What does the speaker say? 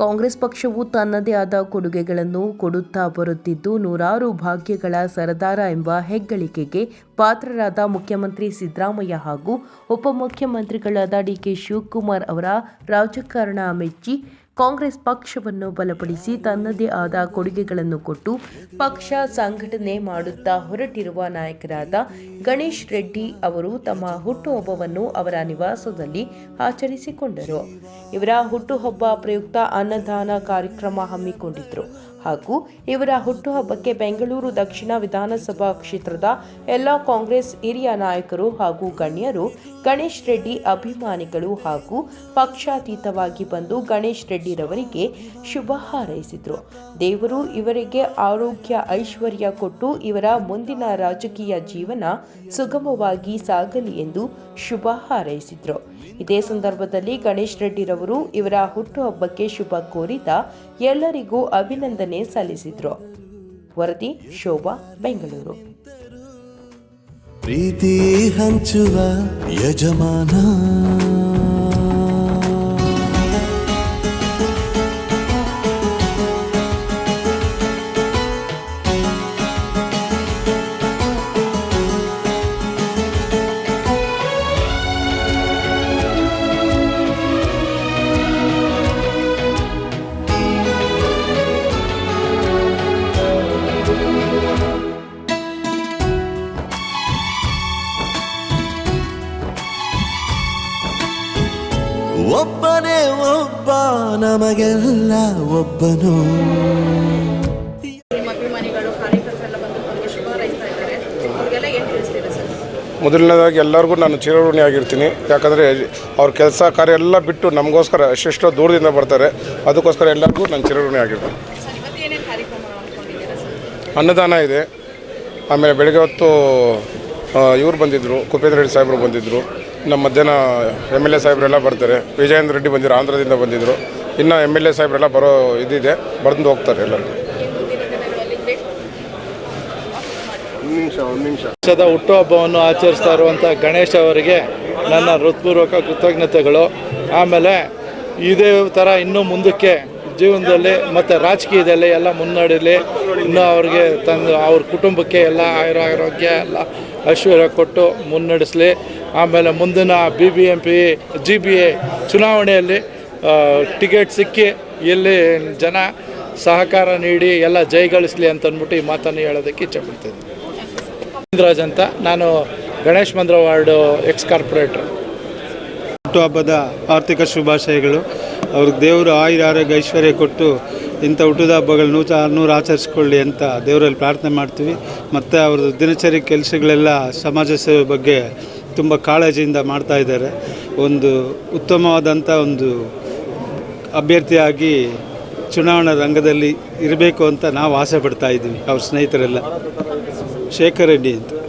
ಕಾಂಗ್ರೆಸ್ ಪಕ್ಷವು ತನ್ನದೇ ಆದ ಕೊಡುಗೆಗಳನ್ನು ಕೊಡುತ್ತಾ ಬರುತ್ತಿದ್ದು, ನೂರಾರು ಭಾಗ್ಯಗಳ ಸರದಾರ ಎಂಬ ಹೆಗ್ಗಳಿಕೆಗೆ ಪಾತ್ರರಾದ ಮುಖ್ಯಮಂತ್ರಿ ಸಿದ್ದರಾಮಯ್ಯ ಹಾಗೂ ಉಪಮುಖ್ಯಮಂತ್ರಿಗಳಾದ ಡಿಕೆ ಶಿವಕುಮಾರ್ ಅವರ ರಾಜಕಾರಣ ಮೆಚ್ಚಿ ಕಾಂಗ್ರೆಸ್ ಪಕ್ಷವನ್ನು ಬಲಪಡಿಸಿ ತನ್ನದೇ ಆದ ಕೊಡುಗೆಗಳನ್ನು ಕೊಟ್ಟು ಪಕ್ಷ ಸಂಘಟನೆ ಮಾಡುತ್ತಾ ಹೊರಟಿರುವ ನಾಯಕರಾದ ಗಣೇಶ್ ರೆಡ್ಡಿ ಅವರು ತಮ್ಮ ಹುಟ್ಟುಹಬ್ಬವನ್ನು ಅವರ ನಿವಾಸದಲ್ಲಿ ಆಚರಿಸಿಕೊಂಡರು. ಇವರ ಹುಟ್ಟುಹಬ್ಬ ಪ್ರಯುಕ್ತ ಅನ್ನದಾನ ಕಾರ್ಯಕ್ರಮ ಹಮ್ಮಿಕೊಂಡಿದ್ರು. ಹಾಗೂ ಇವರ ಹುಟ್ಟುಹಬ್ಬಕ್ಕೆ ಬೆಂಗಳೂರು ದಕ್ಷಿಣ ವಿಧಾನಸಭಾ ಕ್ಷೇತ್ರದ ಎಲ್ಲ ಕಾಂಗ್ರೆಸ್ ಹಿರಿಯ ನಾಯಕರು ಹಾಗೂ ಗಣ್ಯರು ಗಣೇಶ್ ರೆಡ್ಡಿ ಅಭಿಮಾನಿಗಳು ಹಾಗೂ ಪಕ್ಷಾತೀತವಾಗಿ ಬಂದು ಗಣೇಶ್ ರೆಡ್ಡಿರವರಿಗೆ ಶುಭ ಹಾರೈಸಿದರು. ದೇವರು ಇವರಿಗೆ ಆರೋಗ್ಯ, ಐಶ್ವರ್ಯ ಕೊಟ್ಟು ಇವರ ಮುಂದಿನ ರಾಜಕೀಯ ಜೀವನ ಸುಗಮವಾಗಿ ಸಾಗಲಿ ಎಂದು ಶುಭ ಹಾರೈಸಿದರು. ಇದೇ ಸಂದರ್ಭದಲ್ಲಿ ಗಣೇಶ್ ರೆಡ್ಡಿರವರು ಇವರ ಹುಟ್ಟುಹಬ್ಬಕ್ಕೆ ಶುಭ ಕೋರಿದ ಎಲ್ಲರಿಗೂ ಅಭಿನಂದನೆ ಸಲ್ಲಿಸಿದರು. ವರದಿ ಶೋಭಾ, ಬೆಂಗಳೂರು. ಪ್ರೀತಿ ಹಂಚುವ ಯಜಮಾನ. ಒಬ್ಬನೇ ಒಬ್ಬ ನಮಗೆಲ್ಲ ಒಬ್ಬನು. ಮೊದಲನೇದಾಗಿ ಎಲ್ಲರಿಗೂ ನಾನು ಚಿರಋಣಿ ಆಗಿರ್ತೀನಿ. ಯಾಕಂದರೆ ಅವ್ರ ಕೆಲಸ ಕಾರ್ಯ ಎಲ್ಲ ಬಿಟ್ಟು ನಮಗೋಸ್ಕರ ಎಷ್ಟೆಷ್ಟೋ ದೂರದಿಂದ ಬರ್ತಾರೆ. ಅದಕ್ಕೋಸ್ಕರ ಎಲ್ಲರಿಗೂ ನಾನು ಚಿರಋಣಿ ಆಗಿರ್ತೀನಿ. ಸರ್ ಇವತ್ತು ಏನೇನು ಕಾರ್ಯಕ್ರಮ ಅಂದ್ಕೊಂಡಿದ್ದೀರಾ ಅನ್ನದಾನ ಇದೆ. ಆಮೇಲೆ ಬೆಳಗ್ಗೆ ಹೊತ್ತು ಇವರು ಬಂದಿದ್ದರು ಕುಪೇಂದ್ರ ರೆಡ್ಡಿ ಸಾಹೇಬರು ಬಂದಿದ್ದರು ನಮ್ಮ ಮಧ್ಯಾಹ್ನ ಎಂ ಎಲ್ ಎ ಸಾಹೇಬರೆಲ್ಲ ಬರ್ತಾರೆ. ವಿಜಯೇಂದ್ರ ರೆಡ್ಡಿ ಬಂದಿದ್ರು ಆಂಧ್ರದಿಂದ ಬಂದಿದ್ದರು ಇನ್ನು ಎಂ ಎಲ್ ಎ ಸಾಹೇಬರೆಲ್ಲ ಬರೋ ಇದಿದೆ. ಬಂದು ಹೋಗ್ತಾರೆ ಎಲ್ಲರೂ. ವರ್ಷದ ಹುಟ್ಟುಹಬ್ಬವನ್ನು ಆಚರಿಸ್ತಾ ಇರುವಂಥ ಗಣೇಶ್ ಅವರಿಗೆ ನನ್ನ ಹೃತ್ಪೂರ್ವಕ ಕೃತಜ್ಞತೆಗಳು. ಆಮೇಲೆ ಇದೇ ಥರ ಇನ್ನೂ ಮುಂದಕ್ಕೆ ಜೀವನದಲ್ಲಿ ಮತ್ತು ರಾಜಕೀಯದಲ್ಲಿ ಎಲ್ಲ ಮುನ್ನಡೀಲಿ, ಇನ್ನೂ ಅವ್ರಿಗೆ ತಂದು ಅವ್ರ ಕುಟುಂಬಕ್ಕೆ ಎಲ್ಲ ಆಯುರ ಆರೋಗ್ಯ, ಎಲ್ಲ ಐಶ್ವರ್ಯ ಕೊಟ್ಟು ಮುನ್ನಡೆಸಲಿ. ಆಮೇಲೆ ಮುಂದಿನ B B M P G B A ಚುನಾವಣೆಯಲ್ಲಿ ಟಿಕೆಟ್ ಸಿಕ್ಕಿ ಇಲ್ಲಿ ಜನ ಸಹಕಾರ ನೀಡಿ ಎಲ್ಲ ಜಯಗಳಿಸಲಿ ಅಂತ ಅಂದ್ಬಿಟ್ಟು ಈ ಮಾತನ್ನು ಹೇಳೋದಕ್ಕೆ ಇಚ್ಛೆಪಡ್ತೀನಿ ರಾಜ್ ಅಂತ ನಾನು Ganesh Mandra ward ex corporator ಹುಟ್ಟುಹಬ್ಬದ ಆರ್ಥಿಕ ಶುಭಾಶಯಗಳು. ಅವ್ರಿಗೆ ದೇವರು ಆಯುರ ಆರೋಗ್ಯ ಐಶ್ವರ್ಯ ಕೊಟ್ಟು ಇಂಥ ಹುಟ್ಟಿದ ಹಬ್ಬಗಳು ನೂತ ನೂರು ಆಚರಿಸ್ಕೊಳ್ಳಿ ಅಂತ ದೇವರಲ್ಲಿ ಪ್ರಾರ್ಥನೆ ಮಾಡ್ತೀವಿ. ಮತ್ತು ಅವ್ರದ್ದು ದಿನಚರಿ ಕೆಲಸಗಳೆಲ್ಲ ಸಮಾಜ ಸೇವೆ ಬಗ್ಗೆ ತುಂಬ ಕಾಳಜಿಯಿಂದ ಮಾಡ್ತಾ ಇದ್ದಾರೆ. ಒಂದು ಉತ್ತಮವಾದಂಥ ಒಂದು ಅಭ್ಯರ್ಥಿಯಾಗಿ ಚುನಾವಣಾ ರಂಗದಲ್ಲಿ ಇರಬೇಕು ಅಂತ ನಾವು ಆಸೆ ಪಡ್ತಾ ಇದ್ದೀವಿ. ಅವ್ರ ಸ್ನೇಹಿತರೆಲ್ಲ. ಶೇಖರ್ ರೆಡ್ಡಿ ಅಂತ.